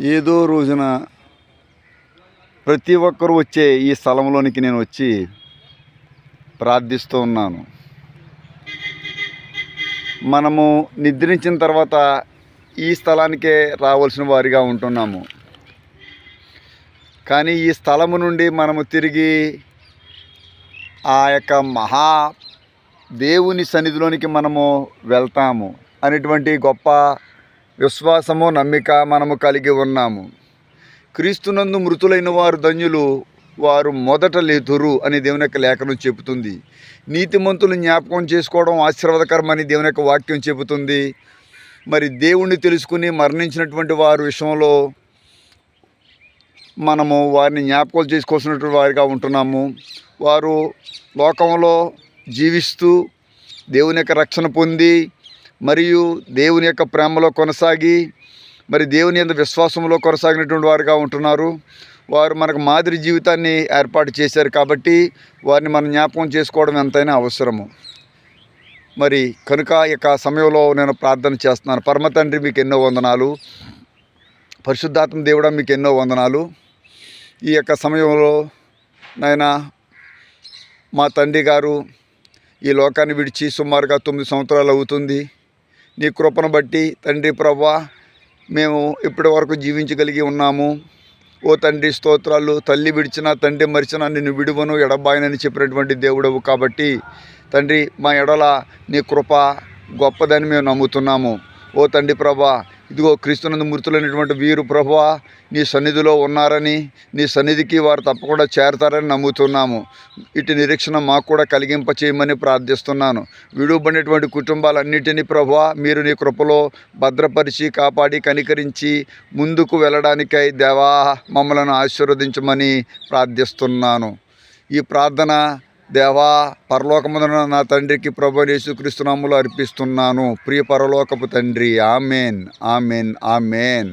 ఏదో రోజున ప్రతి ఒక్కరూ వచ్చే ఈ స్థలంలోనికి నేను వచ్చి ప్రార్థిస్తూ ఉన్నాను. మనము నిద్రించిన తర్వాత ఈ స్థలానికే రావాల్సిన వారిగా ఉంటున్నాము. కానీ ఈ స్థలము నుండి మనము తిరిగి ఆ యొక్క మహా దేవుని సన్నిధిలోనికి మనము వెళ్తాము అనేటువంటి గొప్ప విశ్వాసము నమ్మిక మనము కలిగి ఉన్నాము. క్రీస్తునందు మృతులైన వారు ధన్యులు వారు మొదట లేతురు అని దేవుని యొక్క లేఖనం చెబుతుంది. నీతిమంతులు జ్ఞాపకం చేసుకోవడం ఆశీర్వాదకరమని దేవుని యొక్క వాక్యం చెబుతుంది. మరి దేవుణ్ణి తెలుసుకుని మరణించినటువంటి వారి విషయంలో మనము వారిని జ్ఞాపకాలు చేసుకోవాల్సినటువంటి వారిగా ఉంటున్నాము. వారు లోకంలో జీవిస్తూ దేవుని యొక్క రక్షణ పొంది మరియు దేవుని యొక్క ప్రేమలో కొనసాగి మరి దేవుని యొక్క విశ్వాసంలో కొనసాగినటువంటి వారుగా ఉంటున్నారు. వారు మనకు మాదిరి జీవితాన్ని ఏర్పాటు చేశారు కాబట్టి వారిని మనం జ్ఞాపకం చేసుకోవడం ఎంతైనా అవసరము. మరి కనుక ఈ యొక్క సమయంలో నేను ప్రార్థన చేస్తున్నాను. పరమ తండ్రి మీకు ఎన్నో వందనాలు. పరిశుద్ధాత్మ దేవుడా మీకు ఎన్నో వందనాలు. ఈ యొక్క సమయంలో నాయన మా తండ్రి గారు ఈ లోకాన్ని విడిచి సుమారుగా తొమ్మిది సంవత్సరాలు అవుతుంది. నీ కృపను బట్టి తండ్రి ప్రభా మేము ఇప్పటి వరకు జీవించగలిగి ఉన్నాము. ఓ తండ్రి స్తోత్రాలు తల్లి విడిచిన తండ్రి మరిచినా నిన్ను విడువను ఎడబాయనని చెప్పినటువంటి దేవుడవు కాబట్టి తండ్రి మా ఎడల నీ కృప గొప్పదని మేము నమ్ముతున్నాము. ఓ తండ్రి ప్రభా ఇదిగో క్రీస్తునందు మృతులైనటువంటి వీరు ప్రభువ నీ సన్నిధిలో ఉన్నారని నీ సన్నిధికి వారు తప్పకుండా చేరతారని నమ్ముతున్నాము. ఇటు నిరీక్షణ మాకు కూడా కలిగింప చేయమని ప్రార్థిస్తున్నాను. విడుబడినటువంటి కుటుంబాలన్నిటినీ ప్రభా మీరు నీ కృపలో భద్రపరిచి కాపాడి కనికరించి ముందుకు వెళ్ళడానికై దేవా మమ్మలను ఆశీర్వదించమని ప్రార్థిస్తున్నాను. ఈ ప్రార్థన దేవా పరలోకమున నా తండ్రికి ప్రభు యేసుక్రీస్తునాములు అర్పిస్తున్నాను. ప్రియ పరలోకపు తండ్రి ఆమెన్ ఆమెన్ ఆమెన్.